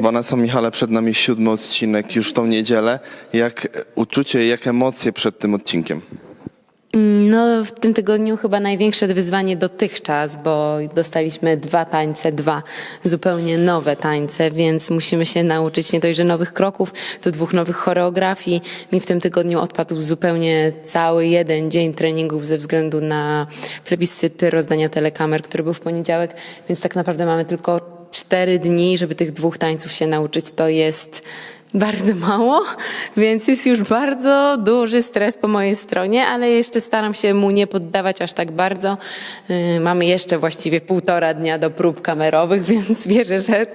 Vanessa Michale, przed nami siódmy odcinek już w tą niedzielę. Jak uczucie, jak emocje przed tym odcinkiem? No, w tym tygodniu chyba największe wyzwanie dotychczas, bo dostaliśmy dwa tańce, dwa zupełnie nowe tańce, więc musimy się nauczyć nie dość, że nowych kroków, to dwóch nowych choreografii. Mi w tym tygodniu odpadł zupełnie cały jeden dzień treningów ze względu na plebiscyty rozdania telekamer, który był w poniedziałek, więc tak naprawdę mamy tylko cztery dni, żeby tych dwóch tańców się nauczyć. To jest bardzo mało, więc jest już bardzo duży stres po mojej stronie, ale jeszcze staram się mu nie poddawać aż tak bardzo. Yy, Mamy jeszcze właściwie półtora dnia do prób kamerowych, więc wierzę, że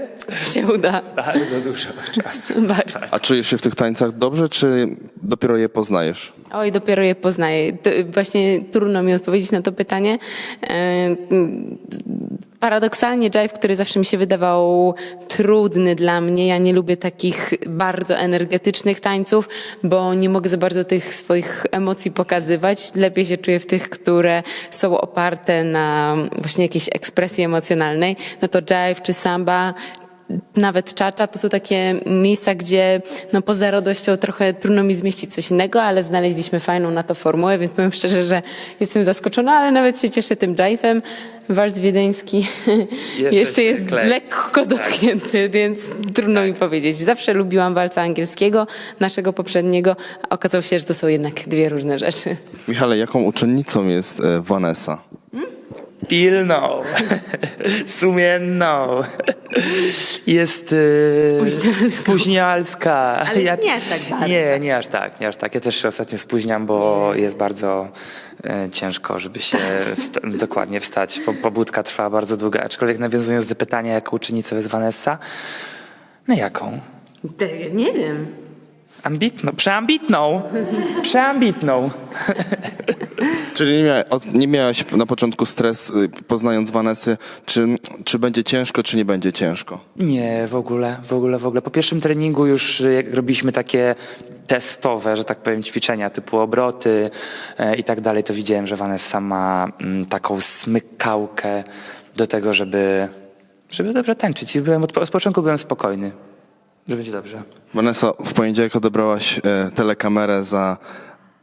się uda. Bardzo dużo czasu. Bardzo. A czujesz się w tych tańcach dobrze, czy dopiero je poznajesz? Oj, dopiero je poznaję. To właśnie trudno mi odpowiedzieć na to pytanie. Yy, Paradoksalnie jive, który zawsze mi się wydawał trudny dla mnie, ja nie lubię takich bardzo energetycznych tańców, bo nie mogę za bardzo tych swoich emocji pokazywać. Lepiej się czuję w tych, które są oparte na właśnie jakiejś ekspresji emocjonalnej. No to jive czy samba nawet czacza to są takie miejsca, gdzie no poza radością trochę trudno mi zmieścić coś innego, ale znaleźliśmy fajną na to formułę, więc powiem szczerze, że jestem zaskoczona, ale nawet się cieszę tym jive'em. Walc wiedeński Jeszcze jeszcze, jest klei. lekko dotknięty, więc trudno mi powiedzieć. Zawsze lubiłam walca angielskiego, naszego poprzedniego, a okazało się, że to są jednak dwie różne rzeczy. Michale, jaką uczennicą jest e, Vanessa? Pilną, sumienną, jest y, Spóźnialską. spóźnialska. Ale nie aż tak bardzo. Nie, nie aż tak, nie aż tak. Ja też się ostatnio spóźniam, bo jest bardzo e, ciężko, żeby się wsta- dokładnie wstać. Po, pobudka trwa bardzo długo, aczkolwiek nawiązując do pytania, jaką uczennicą jest Vanessa, no jaką? Nie wiem. Ambitną, przeambitną, przeambitną. Czyli nie, mia, nie miałaś na początku stres, y, poznając Vanessy, czy, czy będzie ciężko, czy nie będzie ciężko? Nie, w ogóle, w ogóle, w ogóle. Po pierwszym treningu już y, jak robiliśmy takie testowe, że tak powiem, ćwiczenia typu obroty e, i tak dalej, to widziałem, że Vanessa ma mm, taką smykałkę do tego, żeby, żeby dobrze tańczyć. I byłem od, od początku byłem spokojny, że będzie dobrze. Vanessa, w poniedziałek odebrałaś e, telekamerę za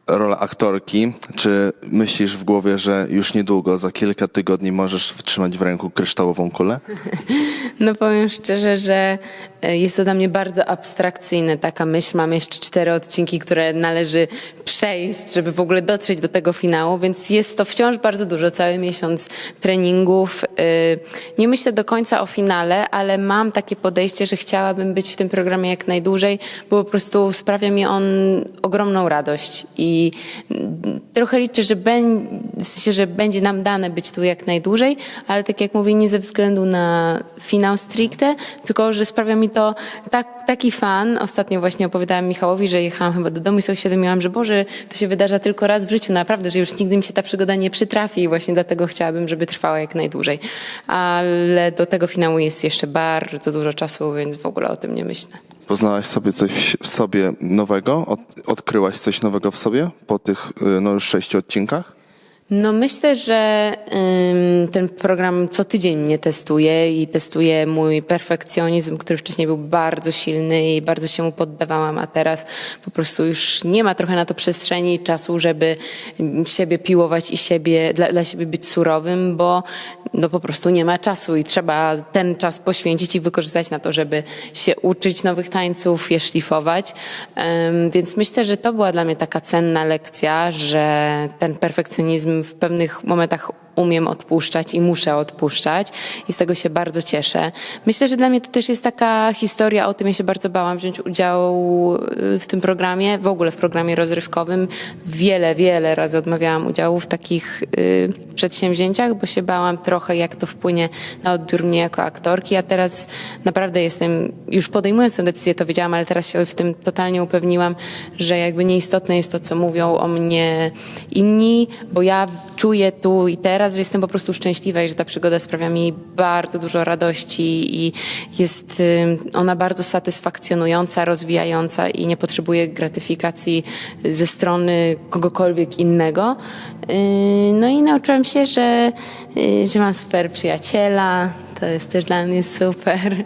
rolę aktorki. Czy myślisz w głowie, że już niedługo, za kilka tygodni możesz wtrzymać w ręku kryształową kulę? No powiem szczerze, że jest to dla mnie bardzo abstrakcyjne taka myśl. Mam jeszcze cztery odcinki, które należy przejść, żeby w ogóle dotrzeć do tego finału, więc jest to wciąż bardzo dużo, cały miesiąc treningów. E, Nie myślę do końca o finale, ale mam takie podejście, że chciałabym być w tym programie jak najdłużej, bo po prostu sprawia mi on ogromną radość i mm, trochę liczę, że, ben, w sensie, że będzie nam dane być tu jak najdłużej, ale tak jak mówię, nie ze względu na finał stricte, tylko że sprawia mi to tak, taki fan. Ostatnio właśnie opowiadałam Michałowi, że jechałam chyba do domu i sobie uświadomiłam, że Boże, to się wydarza tylko raz w życiu, naprawdę, że już nigdy mi się ta przygoda nie przytrafi i właśnie dlatego chciałabym, żeby trwała jak najdłużej. Ale do tego finału jest jeszcze bardzo dużo czasu, więc w ogóle o tym nie myślę. Poznałaś sobie coś w- sobie nowego? Od, odkryłaś coś nowego w sobie po tych y, no już sześciu odcinkach? No myślę, że ten program co tydzień mnie testuje i testuje mój perfekcjonizm, który wcześniej był bardzo silny i bardzo się mu poddawałam, a teraz po prostu już nie ma trochę na to przestrzeni i czasu, żeby siebie piłować i siebie, dla, dla siebie być surowym, bo no po prostu nie ma czasu i trzeba ten czas poświęcić i wykorzystać na to, żeby się uczyć nowych tańców, je szlifować. Więc myślę, że to była dla mnie taka cenna lekcja, że ten perfekcjonizm w pewnych momentach umiem odpuszczać i muszę odpuszczać i z tego się bardzo cieszę. Myślę, że dla mnie to też jest taka historia o tym, ja się bardzo bałam wziąć udział y, w tym programie, w ogóle w programie rozrywkowym. Wiele, wiele razy odmawiałam udziału w takich y, przedsięwzięciach, bo się bałam trochę, jak to wpłynie na odbiór mnie jako aktorki, a teraz naprawdę jestem, już podejmując tę decyzję to wiedziałam, ale teraz się w tym totalnie upewniłam, że jakby nieistotne jest to, co mówią o mnie inni, bo ja czuję tu i teraz, że jestem po prostu szczęśliwa i że ta przygoda sprawia mi bardzo dużo radości i jest y, ona bardzo satysfakcjonująca, rozwijająca i nie potrzebuje gratyfikacji ze strony kogokolwiek innego. Y, No i nauczyłam się, że, y, że mam super przyjaciela, to jest też dla mnie super.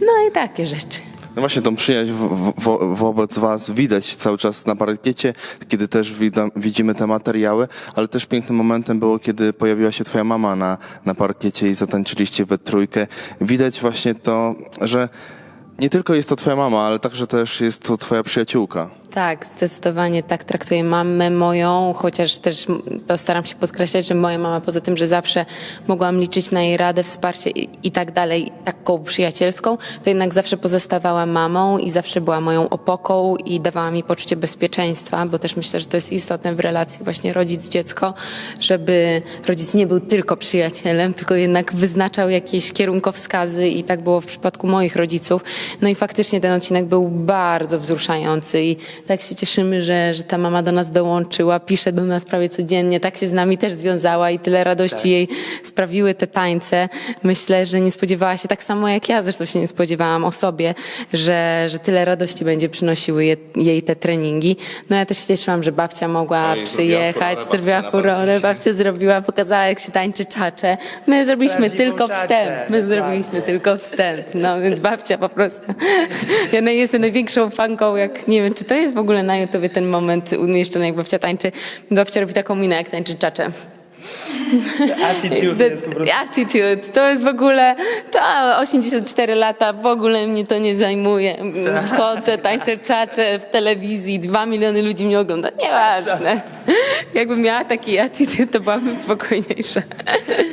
No i takie rzeczy. No właśnie, tą przyjaźń w, w, wobec was widać cały czas na parkiecie, kiedy też widzimy te materiały, ale też pięknym momentem było, kiedy pojawiła się twoja mama na, na parkiecie i zatańczyliście we trójkę. Widać właśnie to, że nie tylko jest to twoja mama, ale także też jest to twoja przyjaciółka. Tak, zdecydowanie tak traktuję mamę moją, chociaż też to staram się podkreślać, że moja mama poza tym, że zawsze mogłam liczyć na jej radę, wsparcie i, i tak dalej, taką przyjacielską, to jednak zawsze pozostawała mamą i zawsze była moją opoką i dawała mi poczucie bezpieczeństwa, bo też myślę, że to jest istotne w relacji właśnie rodzic-dziecko, żeby rodzic nie był tylko przyjacielem, tylko jednak wyznaczał jakieś kierunkowskazy i tak było w przypadku moich rodziców. No i faktycznie ten odcinek był bardzo wzruszający i tak się cieszymy, że, że ta mama do nas dołączyła, pisze do nas prawie codziennie, tak się z nami też związała i tyle radości jej sprawiły te tańce. Myślę, że nie spodziewała się tak samo jak ja, zresztą się nie spodziewałam o sobie, że, że tyle radości będzie przynosiły je, jej te treningi. No ja też się cieszyłam, że babcia mogła Oj, zrobiła przyjechać, zrobiła furorę, babcia zrobiła, pokazała jak się tańczy czacze. My zrobiliśmy Prawdziwą tylko czaczę, wstęp, my zrobiliśmy tylko wstęp, no więc babcia po prostu. Ja no, jestem największą fanką, jak nie wiem, czy to jest w ogóle na YouTubie ten moment umieszczony, jak babcia tańczy. Babcia robi taką minę, jak tańczy czacze. Attitude jest po prostu... Attitude, to jest w ogóle, to 84 lata, w ogóle mnie to nie zajmuje. Wchodzę, tańczę czacze w telewizji, dwa miliony ludzi mnie ogląda, nieważne. Jakbym miała taki attitude, to byłabym spokojniejsza.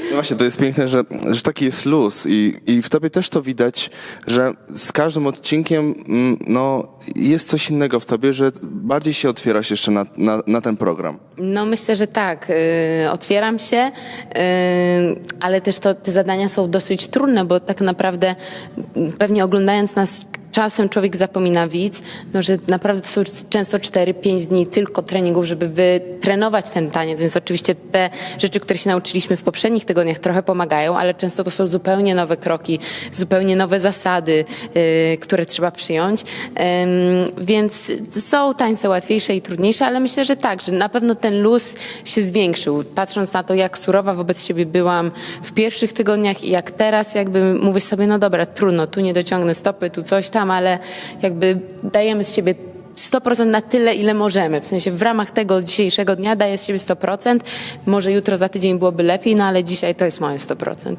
No właśnie, to jest piękne, że, że taki jest luz i, i w tobie też to widać, że z każdym odcinkiem mm, no, jest coś innego w tobie, że bardziej się otwierasz jeszcze na, na, na ten program. No myślę, że tak. y, Otwieram się, y, ale też to, te zadania są dosyć trudne, bo tak naprawdę pewnie oglądając nas czasem człowiek zapomina widz, no, że naprawdę to są często 4-5 dni tylko treningów, żeby wytrenować ten taniec, więc oczywiście te rzeczy, które się nauczyliśmy w poprzednich tygodniach trochę pomagają, ale często to są zupełnie nowe kroki, zupełnie nowe zasady, y, które trzeba przyjąć, Ym, więc są tańce łatwiejsze i trudniejsze, ale myślę, że tak, że na pewno ten luz się zwiększył, patrząc na to, jak surowa wobec siebie byłam w pierwszych tygodniach i jak teraz jakby mówię sobie, no dobra, trudno, tu nie dociągnę stopy, tu coś tam, ale jakby dajemy z siebie 100% na tyle, ile możemy. W sensie w ramach tego dzisiejszego dnia daję z siebie 100%. Może jutro, za tydzień byłoby lepiej, no ale dzisiaj to jest moje 100%.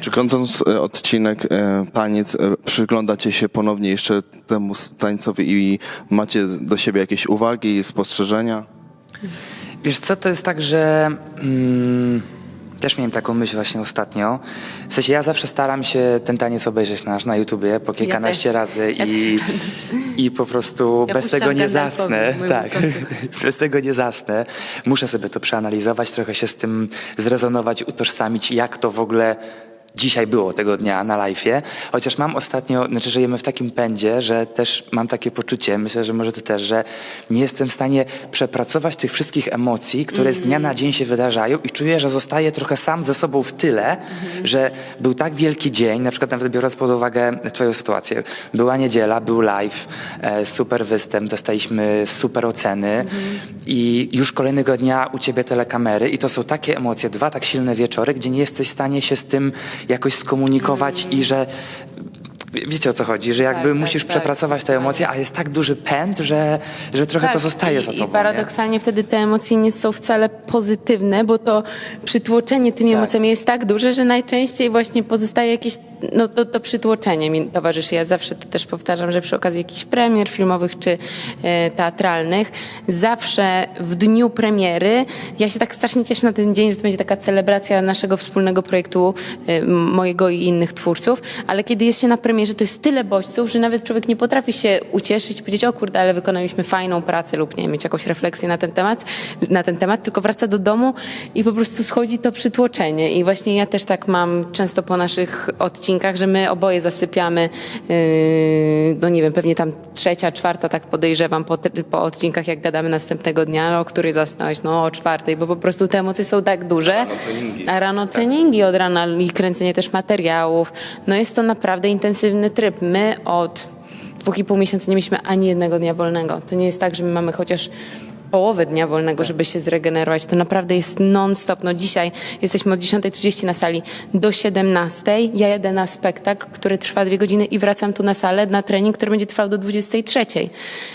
Czy kończąc e, odcinek e, taniec, e, przyglądacie się ponownie jeszcze temu tańcowi i macie do siebie jakieś uwagi, spostrzeżenia? Wiesz co, to jest tak, że mm, też miałem taką myśl właśnie ostatnio. W sensie ja zawsze staram się ten taniec obejrzeć nasz na YouTubie po kilkanaście też. razy Ja i, i po prostu Ja bez tego nie zasnę. Tak, bez tego nie zasnę. Muszę sobie to przeanalizować, trochę się z tym zrezonować, utożsamić, jak to w ogóle dzisiaj było tego dnia na live'ie, chociaż mam ostatnio, znaczy żyjemy w takim pędzie, że też mam takie poczucie, myślę, że może ty też, że nie jestem w stanie przepracować tych wszystkich emocji, które z dnia na dzień się wydarzają i czuję, że zostaję trochę sam ze sobą w tyle, że był tak wielki dzień, na przykład nawet biorąc pod uwagę twoją sytuację, była niedziela, był live, e, super występ, dostaliśmy super oceny i już kolejnego dnia u ciebie telekamery i to są takie emocje, dwa tak silne wieczory, gdzie nie jesteś w stanie się z tym jakoś skomunikować i że wiecie o co chodzi, że jakby tak, musisz tak, przepracować te emocje, a jest tak duży pęd, że, że trochę to zostaje i, za tobą. I paradoksalnie wtedy te emocje nie są wcale pozytywne, bo to przytłoczenie tymi Tak. emocjami jest tak duże, że najczęściej właśnie pozostaje jakieś, no to, to przytłoczenie mi towarzyszy. Ja zawsze to też powtarzam, że przy okazji jakichś premier filmowych czy e, teatralnych, zawsze w dniu premiery, ja się tak strasznie cieszę na ten dzień, że to będzie taka celebracja naszego wspólnego projektu, e, mojego i innych twórców, ale kiedy jest się na premierze, to jest tyle bodźców, że nawet człowiek nie potrafi się ucieszyć powiedzieć, o kurde, ale wykonaliśmy fajną pracę lub nie mieć jakąś refleksję na ten temat, na ten temat, tylko wraca do domu i po prostu schodzi to przytłoczenie. I właśnie ja też tak mam często po naszych odcinkach, że my oboje zasypiamy, yy, no nie wiem, pewnie tam trzecia, czwarta, tak podejrzewam po, po odcinkach, jak gadamy następnego dnia, no o której zasnąłeś, no o czwartej, bo po prostu te emocje są tak duże. A rano treningi od rana i kręcenie też materiałów. No jest to naprawdę intensywny tryb. My od dwóch i pół miesięcy nie mieliśmy ani jednego dnia wolnego. To nie jest tak, że my mamy chociaż połowę dnia wolnego, żeby się zregenerować. To naprawdę jest non-stop. No dzisiaj jesteśmy od 10.30 na sali do 17.00. Ja jedę na spektakl, który trwa dwie godziny i wracam tu na salę na trening, który będzie trwał do 23.00.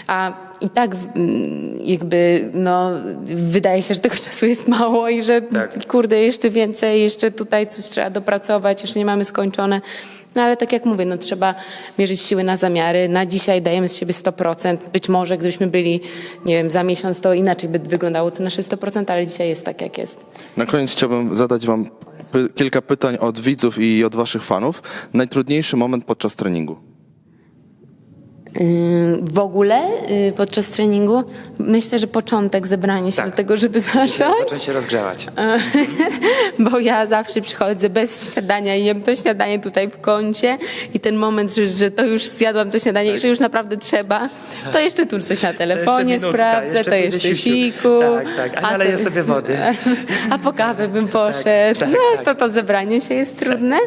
A i tak mm, jakby no, wydaje się, że tego czasu jest mało i że Tak. kurde, jeszcze więcej, jeszcze tutaj coś trzeba dopracować, jeszcze nie mamy skończone. No ale tak jak mówię, no trzeba mierzyć siły na zamiary. Na dzisiaj dajemy z siebie 100%. Być może gdybyśmy byli, nie wiem, za miesiąc, to inaczej by wyglądało to nasze 100%, ale dzisiaj jest tak, jak jest. Na koniec chciałbym zadać wam py- kilka pytań od widzów i od waszych fanów. Najtrudniejszy moment podczas treningu. W ogóle yy, podczas treningu myślę, że początek zebrania się Tak. do tego, żeby zacząć. Zacząć się rozgrzewać. bo ja zawsze przychodzę bez śniadania i jem to śniadanie tutaj w kącie i ten moment, że, że to już zjadłam to śniadanie i że już naprawdę trzeba, to jeszcze tu coś na telefonie minutka, sprawdzę, jeszcze to jeszcze siku. Tak, tak. A naleję sobie wody. A po kawę bym poszedł. tak, no, tak. to to zebranie się jest trudne.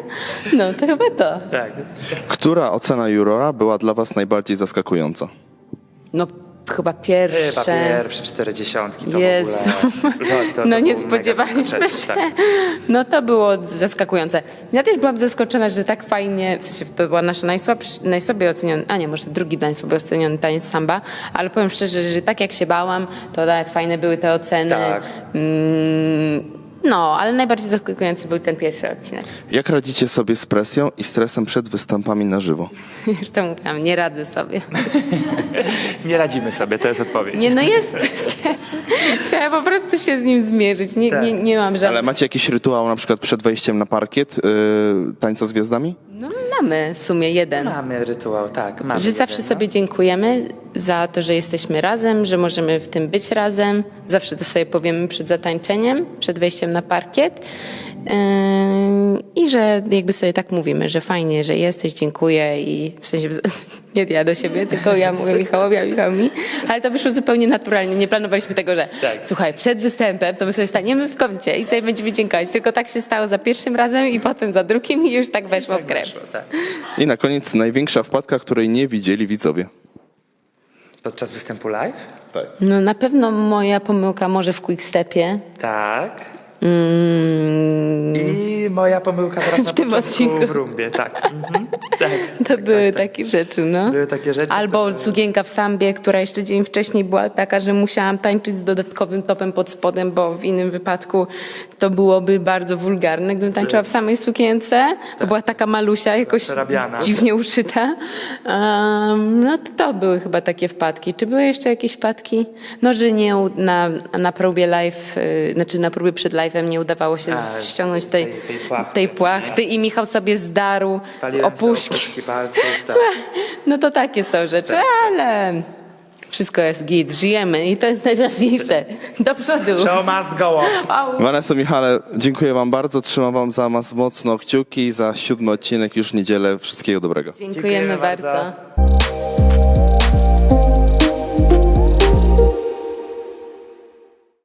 No, to chyba to. Tak. Która ocena jurora była dla was najbardziej zaskakująca? No, chyba pierwsze. Chyba pierwsze cztery dziesiątki to Jezu. w ogóle... To, to, to no nie spodziewaliśmy zaskoczenie, się. Tak. No to było zaskakujące. Ja też byłam zaskoczona, że tak fajnie, w sensie to była nasza najsłabszy, najsłabiej oceniony, a nie, może drugi najsłabiej oceniony taniec samba, ale powiem szczerze, że tak jak się bałam, to nawet fajne były te oceny. Tak. Mm, no, ale najbardziej zaskakujący był ten pierwszy odcinek. Jak radzicie sobie z presją i stresem przed występami na żywo? Już to mówiłam, nie radzę sobie. Nie radzimy sobie, to jest odpowiedź. Nie, no jest stres. Trzeba po prostu się z nim zmierzyć. Nie, Tak. nie, nie mam żadnych... Ale macie jakiś rytuał na przykład przed wejściem na parkiet yy, tańca z gwiazdami? No mamy w sumie jeden. Mamy rytuał, tak. Mamy Że jeden, zawsze no. sobie dziękujemy za to, że jesteśmy razem, że możemy w tym być razem. Zawsze to sobie powiemy przed zatańczeniem, przed wejściem na parkiet. Yy, I że jakby sobie tak mówimy, że fajnie, że jesteś, dziękuję i w sensie nie ja do siebie, tylko ja mówię Michałowi, a Michał mi. Ale to wyszło zupełnie naturalnie. Nie planowaliśmy tego, że Tak. słuchaj, przed występem to my sobie staniemy w kącie i sobie będziemy dziękować. Tylko tak się stało za pierwszym razem i potem za drugim i już tak weszło w krew. Weszło, tak. I na koniec największa wpadka, której nie widzieli widzowie. Podczas występu live? Tak. No na pewno moja pomyłka może w quickstepie. Tak. Mm, I moja pomyłka teraz na tym początku odcinku. w rumbie, tak. Mhm. tak. to były takie rzeczy, no. Były takie rzeczy, Albo to- sukienka w sambie, która jeszcze dzień wcześniej była taka, że musiałam tańczyć z dodatkowym topem pod spodem, bo w innym wypadku to byłoby bardzo wulgarne, gdybym tańczyła w samej sukience, bo była taka malusia, jakoś Przerabiana. dziwnie uszyta. Um, no to, to były chyba takie wpadki. Czy były jeszcze jakieś wpadki? No, że nie na, na próbie live, y, znaczy na próbie przed live'em nie udawało się A, ściągnąć tej, tej- płachty. tej płachty i Michał sobie zdarł opuszki. opuszki palców, tak. No to takie są rzeczy, ale wszystko jest git, żyjemy i to jest najważniejsze. Do przodu. Show must go on. Au. Vanessa, Michale, dziękuję wam bardzo. Trzymam wam za was mocno kciuki za siódmy odcinek już w niedzielę. Wszystkiego dobrego. Dziękujemy Dziękujemy bardzo. bardzo.